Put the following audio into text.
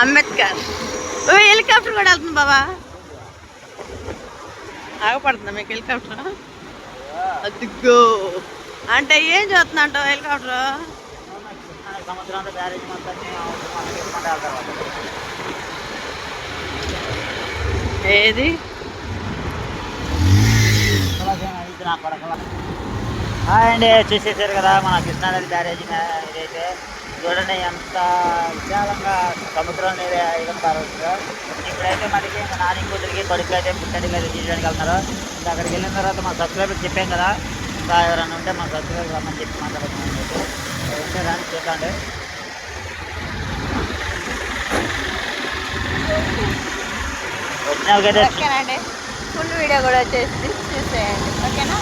Ambedkar. Helicopter కూడా వెళ్తుంది బాబా. ఆగపడుతుందా మీకు హెలికాప్టర్? అదిగో. అంటే ఏం చూస్తున్నా అంట హెలికాప్టర్? ఏది? బ్యారేజ్ మొత్తం హాయ్ అండి చూసేసారు కదా మన కృష్ణానది బ్యారేజ్ ఇదైతే. చూడండి ఎంత విశాలంగా సముద్రం నీరు ఇదంటారు ఇప్పుడైతే మనకి ఇంకా నాని కూతురికి కొడుకు అయితే పుట్టడికి అయితే తీయడానికి వెళ్తున్నారు. ఇంకా అక్కడికి వెళ్ళిన తర్వాత మా సబ్స్క్రైబర్ చెప్పాం కదా. ఇంకా ఎవరైనా ఉంటే మా సబ్స్క్రైబర్ రమ్మని చెప్పి మాట్లాడుతున్నాం ఉంటే రాని చూడండి వచ్చినాకైతే ఫుల్ వీడియో కూడా వచ్చేసి చూసేయండి. ఓకేనా?